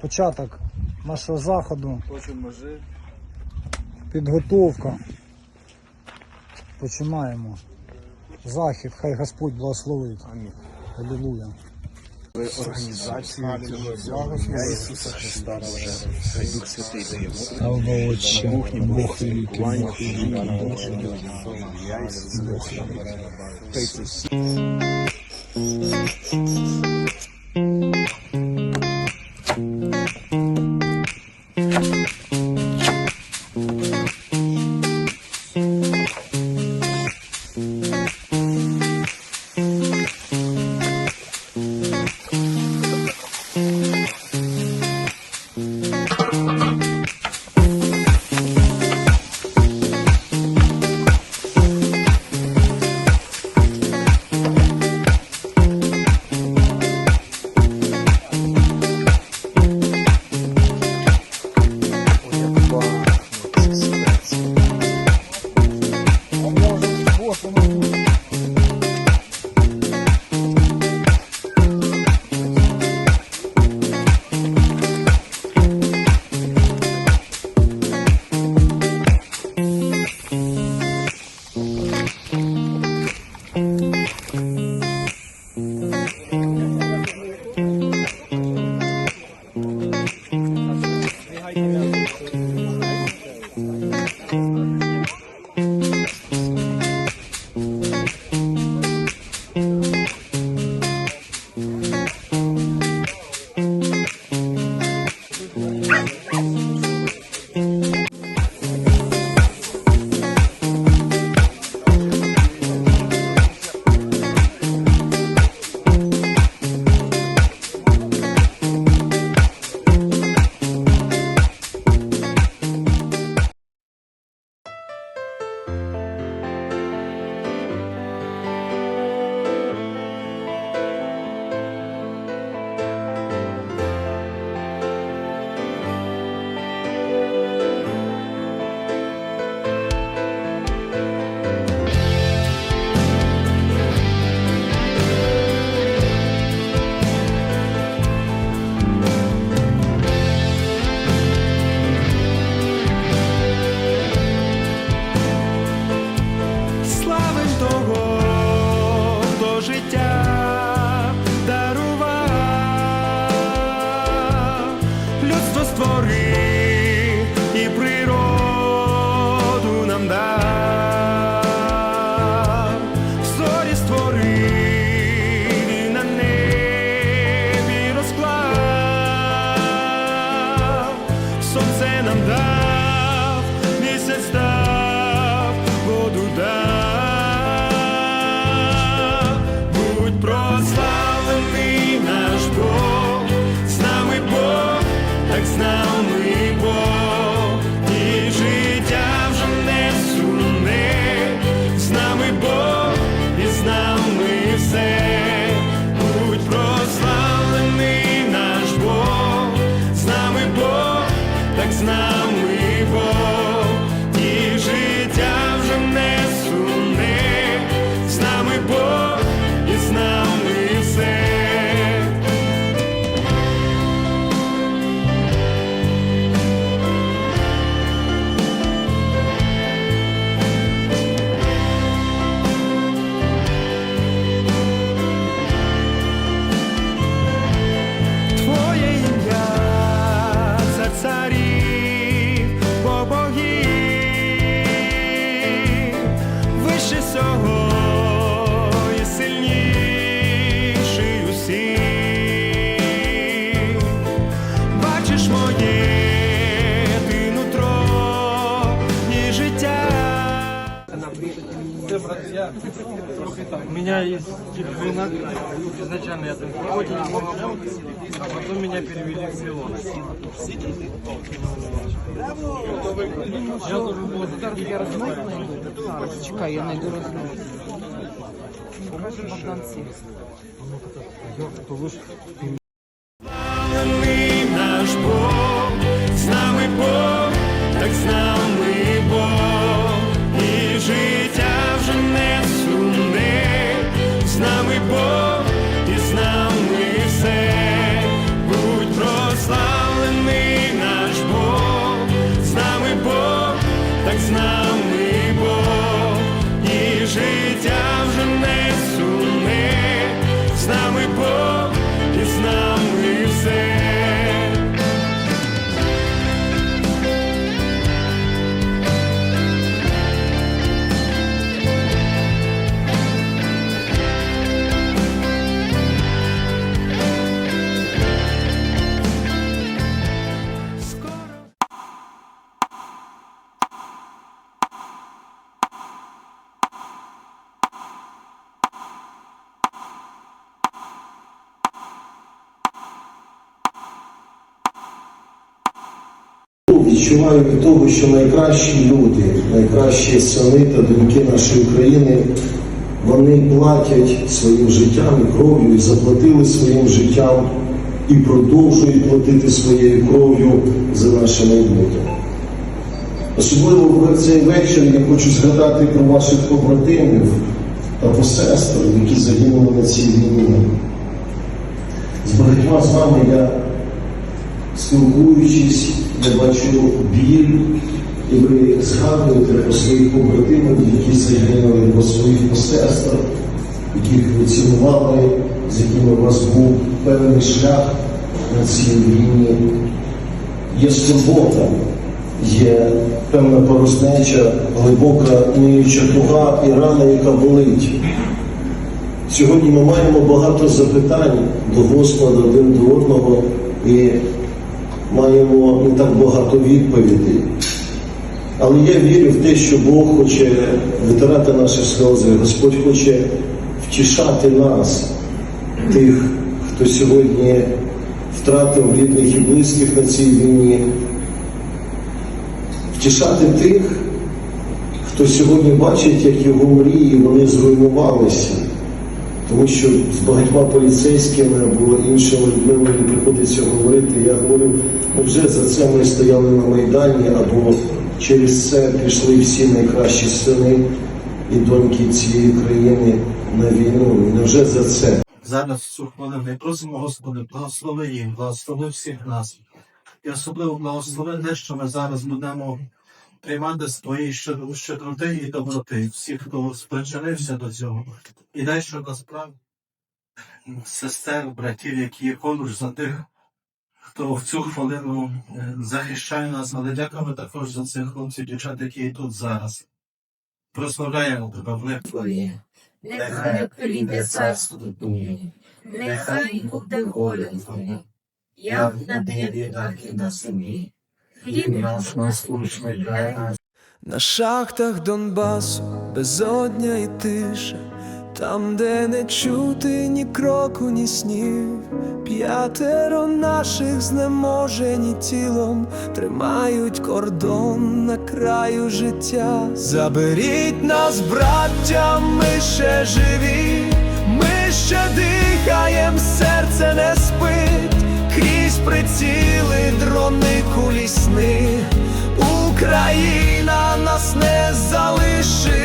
початок нашого заходу, Точимо ножи. підготовка. Починаємо. Захід, хай Господь благословить. Амінь. Алілуя. Організації цього Ісуса Христа вже Хай Дух Святий дає Слава Отче, Бог великий, Бог великий, Я Ісуса Христа. Славим так з У меня есть рынок. Изначально я там работать, а потом меня перевели в село. Я должен был Чекай, я знайду розмову. Богдан відчуваю від того, що найкращі люди, найкращі сини та доньки нашої країни, вони платять своїм життям і кров'ю, і заплатили своїм життям, і продовжують платити своєю кров'ю за наше майбутнє. Особливо в цей вечір я хочу згадати про ваших побратимів та посестер, які загинули на цій війні. З багатьма з вами я спілкуючись, я бачу біль, і ви згадуєте про своїх побратимів, які загинули, про своїх посестер, яких ви цінували, з якими у вас був певний шлях на цій війні. Є скорбота, є певна порожнеча, глибока ниюча туга і рана, яка болить. Сьогодні ми маємо багато запитань до Господа один до одного і маємо не так багато відповідей. Але я вірю в те, що Бог хоче витирати наші сльози, Господь хоче втішати нас, тих, хто сьогодні втратив рідних і близьких на цій війні, втішати тих, хто сьогодні бачить, як його мрії вони зруйнувалися. Тому що з багатьма поліцейськими або іншими людьми мені приходиться говорити. Я говорю, ну вже за це ми стояли на Майдані, або через це пішли всі найкращі сини і доньки цієї країни на війну. Невже за це? Зараз цю хвилину просимо Господи, благослови їм, благослови всіх нас. І особливо благослови те, що ми зараз будемо приймати з твоєї щедро- щедроти і доброти. Всіх, хто спричинився до цього. І дай, що насправді сестер, братів, які є поруч за тих, хто в цю хвилину е, захищає нас, але дякуємо також за цих хлопців, дівчат, які тут зараз. Прославляємо тебе в. Твоє, нехай прийде царство Твоє, нехай буде воля Твоя, як на небі, так і на землі. Хліб наш насущний дай нас. На шахтах Донбасу безодня і тиша, там, де не чути ні кроку, ні снів. П'ятеро наших знеможені тілом тримають кордон на краю життя. Заберіть нас, браття, ми ще живі, ми ще дихаєм, серце не спить, крізь приціли дрони кулі сни. Україна нас не залишить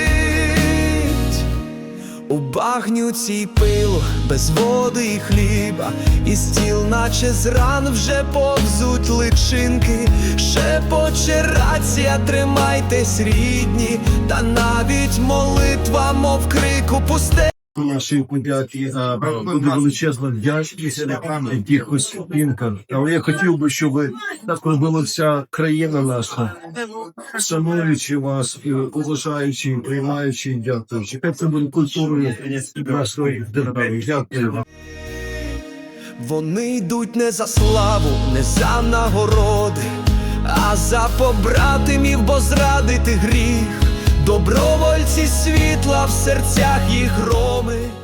у багнюці й пилу, без води і хліба, і стіл, наче з ран вже повзуть личинки, шепоче рація, тримайтесь, рідні, та навіть молитва, мов крику пусте. Наші подяки, а, буде величезна вдячність якихось інках. Але я хотів би, щоб так робила вся країна наша, шануючи вас, і поважаючи, і приймаючи, дякуючи. Це буде культурою нашої держави. Дякую. Вони йдуть не за славу, не за нагороди, а за побратимів, бо зрадити гріх. Добровольці світла в серцях їх громи.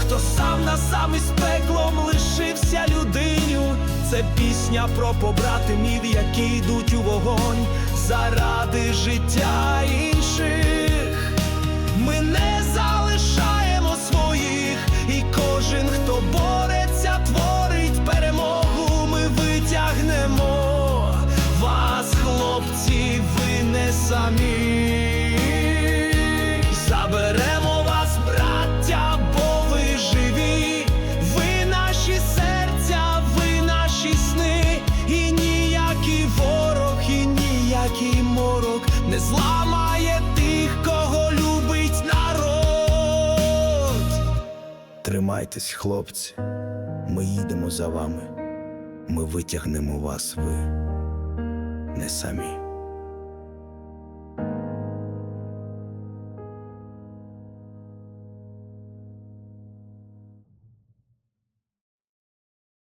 Хто сам на сам із пеклом лишився людиню. Це пісня про побратимів, які йдуть у вогонь заради життя інших. Ми не залишаємо своїх, і кожен, хто бореться, Тримайтесь, хлопці, ми їдемо за вами. Ми витягнемо вас, ви не самі.